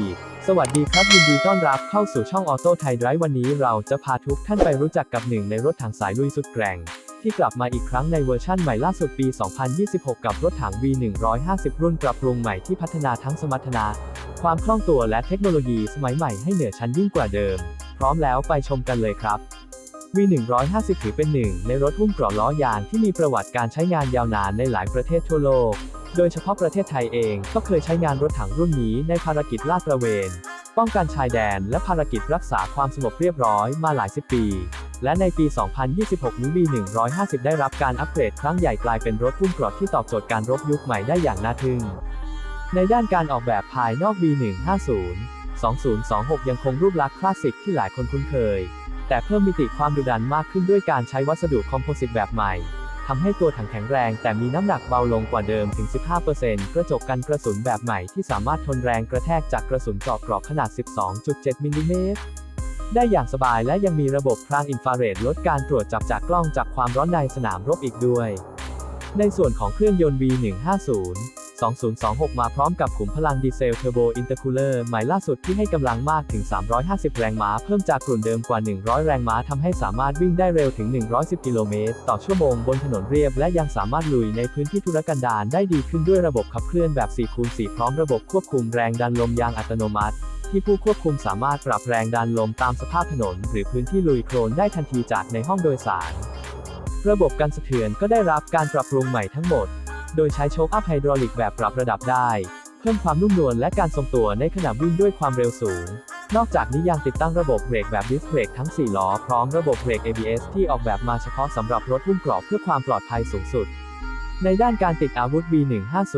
ีสวัสดีครับ ยินดีต้อนรับเข้าสู่ช่องออโต้ไทยไดร์วันนี้เราจะพาทุกท่านไปรู้จักกับหนึ่งในรถถังสายลุยสุดแกร่ง ที่กลับมาอีกครั้งในเวอร์ชั่นใหม่ล่าสุดปี 2026 กับรถถัง V150 รุ่นปรับปรุงใหม่ที่พัฒนาทั้งสมรรถนะ ความคล่องตัวและเทคโนโลยีสมัยใหม่ให้เหนือชั้นยิ่งกว่าเดิม พร้อมแล้วไปชมกันเลยครับ V150 ถือเป็นหนึ่งในรถหุ้มเกราะล้อยางที่มีประวัติการใช้งานยาวนานในหลายประเทศทั่วโลก โดยเฉพาะประเทศไทยเองก็เคยใช้งานรถถังรุ่นนี้ในภารกิจลาดตระเวน ป้องกันชายแดนและภารกิจรักษาความสงบเรียบร้อยมาหลายสิบปี และในปี 2026นี้ V150 ได้รับการอัปเกรดครั้งใหญ่กลายเป็นรถหุ้มเกราะที่ตอบโจทย์การรบยุคใหม่ได้อย่างน่าทึ่ง ในด้านการออกแบบภายนอก V150 2026 ยังคงรูปลักษณ์คลาสสิกที่หลายคนคุ้นเคย แต่เพิ่มมิติความดุดันมากขึ้นด้วยการใช้วัสดุคอมโพสิตแบบใหม่ทำให้ตัวถังแข็งแรงแต่มีน้ำหนักเบาลงกว่าเดิมถึง 15%กระจกกันกระสุนแบบใหม่ที่สามารถทนแรงกระแทกจากกระสุนเจาะกราะขนาด 12.7 มิลลิเมตรได้อย่างสบายและยังมีระบบพรางอินฟราเรดลดการตรวจจับจากกล้องจับความร้อนในสนามรบอีกด้วย ในส่วนของเครื่องยนต์ V150 2026 มาพร้อมกับขุมพลังดีเซลเทอร์โบอินเตอร์คูลเลอร์ใหม่ล่าสุดที่ให้กำลังมากถึง 350 แรงม้า เพิ่มจากกลุ่นเดิมกว่า 100 แรงม้าทำให้สามารถวิ่งได้เร็วถึง 110 กิโลเมตร ต่อชั่วโมงบนถนนเรียบ และยังสามารถลุยในพื้นที่ธุรกันดารได้ดีขึ้นด้วยระบบขับเคลื่อนแบบ4คูณ4พร้อมระบบควบคุมแรงดันลมยางอัตโนมัติที่ผู้ควบคุมสามารถปรับแรงดันลมตามสภาพถนน หรือพื้นที่ลุยโคลนได้ทันทีจากในห้องโดยสาร ระบบกันสะเทือนก็ได้รับการปรับปรุงใหม่ทั้งหมด โดยใช้โชคอัพไฮดรอลิกแบบปรับระดับได้ เพิ่มความนุ่มนวลและการทรงตัวในขณะวิ่งด้วยความเร็วสูง นอกจากนี้ยังติดตั้งระบบเบรกแบบดิสเบรกทั้ง 4 ล้อ พร้อมระบบเบรก ABS ที่ออกแบบมาเฉพาะสำหรับรถหุ้มเกราะเพื่อความปลอดภัยสูงสุด ในด้านการติดอาวุธ B150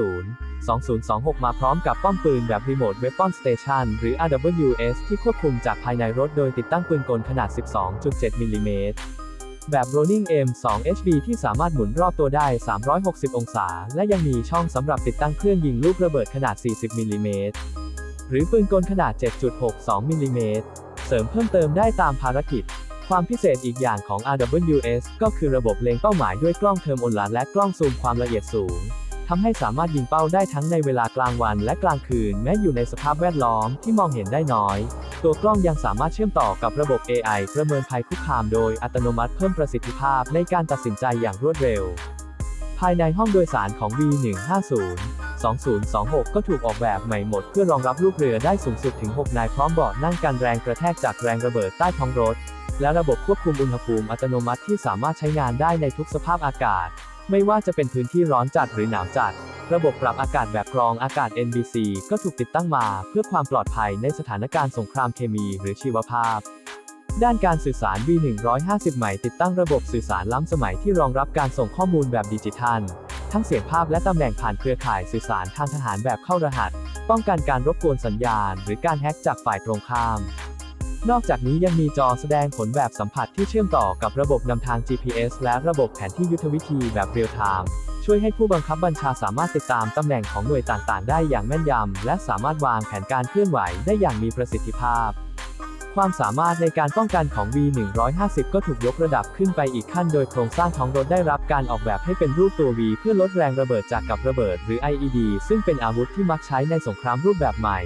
2026 มาพร้อมกับป้อมปืนแบบ Remote Weapon Station หรือ RWS ที่ควบคุมจากภายในรถโดยติดตั้งปืนกลขนาด 12.7 มิลลิเมตร แบบ Rolling M2 HB ที่สามารถหมุนรอบตัวได้ 360 องศา และยังมีช่องสำหรับติดตั้งเครื่องยิงลูกระเบิดขนาด 40 มิลลิเมตร หรือปืนกลขนาด 7.62 มิลลิเมตร เสริมเพิ่มเติมได้ตามภารกิจ ความพิเศษอีกอย่างของ RWS ก็คือระบบเล็งเป้าหมายด้วยกล้องเทอร์โมลาและกล้องซูมความละเอียดสูง ทำให้สามารถยิงเป้าได้ทั้งในเวลากลางวันและกลางคืน แม้อยู่ในสภาพแวดล้อมที่มองเห็นได้น้อย ตัวกล้องยังสามารถเชื่อมต่อกับระบบ AI ประเมินภัยคุกคามโดยอัตโนมัติเพิ่มประสิทธิภาพในการตัดสินใจอย่างรวดเร็ว ภายในห้องโดยสารของ V150 2026 ก็ถูกออกแบบใหม่หมดเพื่อรองรับลูกเรือได้สูงสุดถึง 6 นายพร้อมเบาะนั่งกันแรงกระแทกจากแรงระเบิดใต้ท้องรถ และระบบควบคุมอุณหภูมิอัตโนมัติที่สามารถใช้งานได้ในทุกสภาพอากาศ ไม่ว่าจะเป็นพื้นที่ร้อนจัดหรือหนาวจัด ระบบปรับอากาศแบบกรองอากาศ NBC ก็ถูกติดตั้งมาเพื่อความปลอดภัยในสถานการณ์สงครามเคมีหรือชีวภาพ ด้านการสื่อสาร V150 ใหม่ติดตั้งระบบสื่อสารล้ำสมัยที่รองรับการส่งข้อมูลแบบดิจิทัล ทั้งเสียงภาพและตำแหน่งผ่านเครือข่ายสื่อสารทางทหารแบบเข้ารหัส ป้องกันการรบกวนสัญญาณ หรือการแฮ็กจากฝ่ายตรงข้าม นอกจากนี้ยังมีจอแสดงผลแบบสัมผัสที่เชื่อมต่อกับระบบนำทาง GPS และระบบแผนที่ยุทธวิธีแบบเรียลไทม์ช่วยให้ผู้บังคับบัญชาสามารถติดตามตำแหน่งของหน่วยต่างๆ ได้อย่างแม่นยำ และสามารถวางแผนการเคลื่อนไหวได้อย่างมีประสิทธิภาพ ความสามารถในการป้องกันของ V150 ก็ถูกยกระดับขึ้นไปอีกขั้นโดยโครงสร้างท้องรถได้รับการออกแบบให้เป็นรูปตัว V เพื่อลดแรงระเบิดจากกับระเบิด หรือ IED ซึ่งเป็นอาวุธที่มักใช้ในสงครามรูปแบบใหม่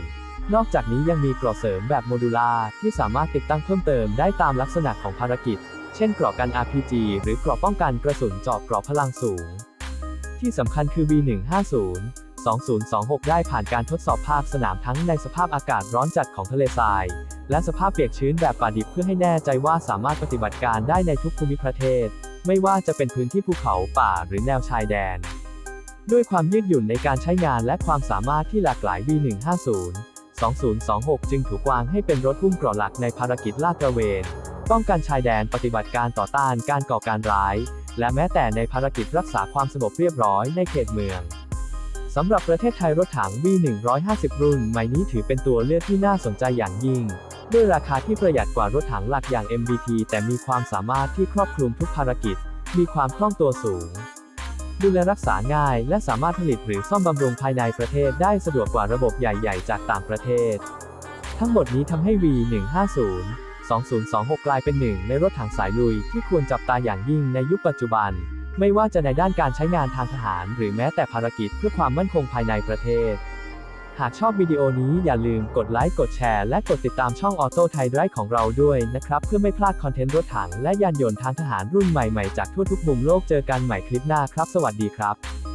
นอกจากนี้ยังมีเกราะเสริมแบบโมดูลาร์ที่สามารถติดตั้งเพิ่มเติมได้ตามลักษณะของภารกิจ เช่นเกราะกัน RPG หรือเกราะป้องกันกระสุนเจาะเกราะพลังสูง ที่สำคัญคือ V150 2026 ได้ผ่านการทดสอบภาคสนามทั้งในสภาพอากาศร้อนจัดของทะเลทราย และสภาพเปียกชื้นแบบป่าดิบเพื่อให้แน่ใจว่าสามารถปฏิบัติการได้ในทุกภูมิประเทศ ไม่ว่าจะเป็นพื้นที่ภูเขาป่าหรือแนวชายแดน ด้วยความยืดหยุ่นในการใช้งานและความสามารถที่หลากหลาย V150 2026 จึงถูกวางให้เป็นรถหุ้มเกราะหลักในภารกิจลาดตระเวน ป้องกันชายแดนปฏิบัติการต่อต้านการก่อการร้าย และแม้แต่ในภารกิจรักษาความสงบเรียบร้อยในเขตเมืองสำหรับประเทศไทยรถถัง V150 รุ่นใหม่นี้ถือเป็นตัวเลือกที่น่าสนใจอย่างยิ่ง ด้วยราคาที่ประหยัดกว่ารถถังหลักอย่าง MBT แต่มีความสามารถที่ครอบคลุมทุกภารกิจ มีความคล่องตัวสูง ดูแลรักษาง่าย และสามารถผลิตหรือซ่อมบำรุงภายในประเทศได้สะดวกกว่าระบบใหญ่ ๆ จากต่างประเทศ ทั้งหมดนี้ทำให้ V150 2026 กลายเป็นหนึ่งในรถถังสายลุยที่ควรจับตาอย่างยิ่งในยุคปัจจุบัน ไม่ว่าจะในด้านการใช้งานทางทหาร หรือแม้แต่ภารกิจเพื่อความมั่นคงภายในประเทศ หากชอบวิดีโอนี้อย่าลืมกดไลค์กดแชร์และกดติดตามช่องออโต้ไทยไดรของเราด้วยนะครับ เพื่อไม่พลาดคอนเทนต์รถถังและยานยนต์ทางทหารรุ่นใหม่ๆจากทั่วทุกมุมโลกเจอกันใหม่คลิปหน้าครับ สวัสดีครับ